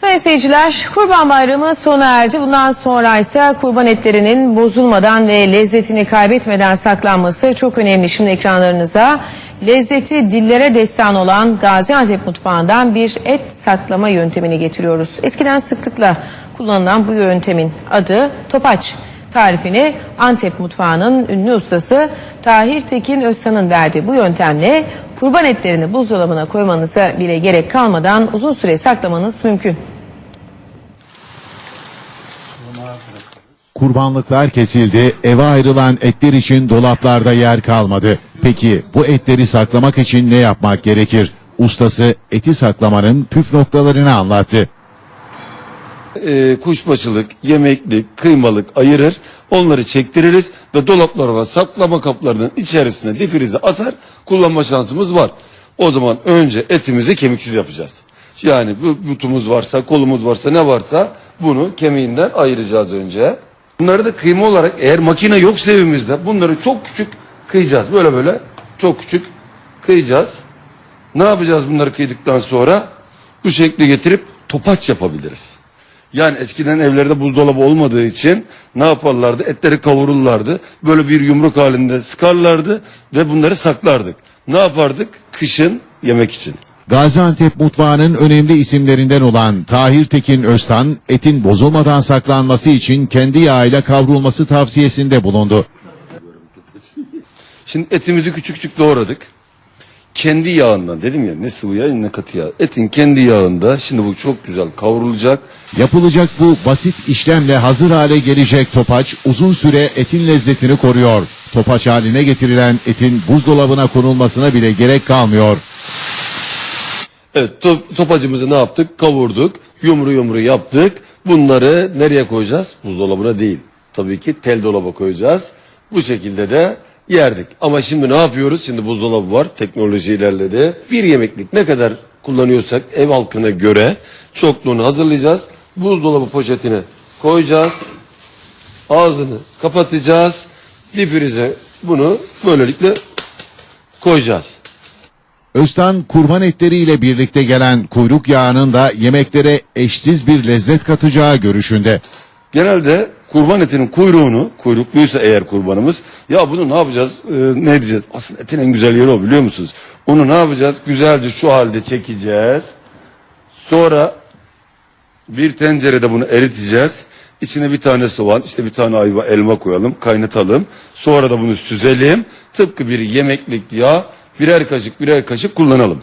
Sayın seyirciler, Kurban Bayramı sona erdi. Bundan sonra ise kurban etlerinin bozulmadan ve lezzetini kaybetmeden saklanması çok önemli. Şimdi ekranlarınıza lezzeti dillere destan olan Gaziantep mutfağından bir et saklama yöntemini getiriyoruz. Eskiden sıklıkla kullanılan bu yöntemin adı topaç. Tarifini Antep mutfağının ünlü ustası Tahir Tekin Öztan'ın verdiği bu yöntemle kurban etlerini buzdolabına koymanıza bile gerek kalmadan uzun süre saklamanız mümkün. Kurbanlıklar kesildi, eve ayrılan etler için dolaplarda yer kalmadı. Peki bu etleri saklamak için ne yapmak gerekir? Ustası eti saklamanın püf noktalarını anlattı. E, kuşbaşılık, yemeklik, kıymalık ayırır. Onları çektiririz ve dolaplara saklama kaplarının içerisine difrize atar. Kullanma şansımız var. O zaman önce etimizi kemiksiz yapacağız. Yani bu butumuz varsa, kolumuz varsa, ne varsa bunu kemiğinden ayıracağız önce. Bunları da kıyma olarak eğer makine yoksa evimizde bunları çok küçük kıyacağız. Böyle böyle çok küçük kıyacağız. Ne yapacağız bunları kıydıktan sonra? Bu şekli getirip topaç yapabiliriz. Yani eskiden evlerde buzdolabı olmadığı için ne yaparlardı? Etleri kavururlardı. Böyle bir yumruk halinde sıkarlardı ve bunları saklardık. Ne yapardık? Kışın yemek için. Gaziantep mutfağının önemli isimlerinden olan Tahir Tekin Öztan, etin bozulmadan saklanması için kendi yağıyla kavrulması tavsiyesinde bulundu. Şimdi etimizi küçük küçük doğradık. Kendi yağından dedim ya ne sıvı yağ ne katı yağ. Etin kendi yağında şimdi bu çok güzel kavrulacak. Yapılacak bu basit işlemle hazır hale gelecek topaç uzun süre etin lezzetini koruyor. Topaç haline getirilen etin buzdolabına konulmasına bile gerek kalmıyor. Evet to- topacımızı ne yaptık? Kavurduk. Yumru yumru yaptık. Bunları nereye koyacağız? Buzdolabına değil. Tabii ki tel dolaba koyacağız. Bu şekilde de yerdik. Ama şimdi ne yapıyoruz? Şimdi buzdolabı var. Teknoloji ilerledi. Bir yemeklik ne kadar kullanıyorsak ev halkına göre çokluğunu hazırlayacağız. Buzdolabı poşetine koyacağız. Ağzını kapatacağız. Difrize bunu böylelikle koyacağız. Öztan kurban etleriyle birlikte gelen kuyruk yağının da yemeklere eşsiz bir lezzet katacağı görüşünde. Genelde kurban etinin kuyruğunu, kuyrukluysa eğer kurbanımız, ya bunu ne yapacağız, Ee, ne diyeceğiz? Aslında etin en güzel yeri o biliyor musunuz? Onu ne yapacağız? Güzelce şu halde çekeceğiz. Sonra bir tencerede bunu eriteceğiz. İçine bir tane soğan, işte bir tane ayva, elma koyalım, kaynatalım. Sonra da bunu süzelim. Tıpkı bir yemeklik yağ, birer kaşık birer kaşık kullanalım.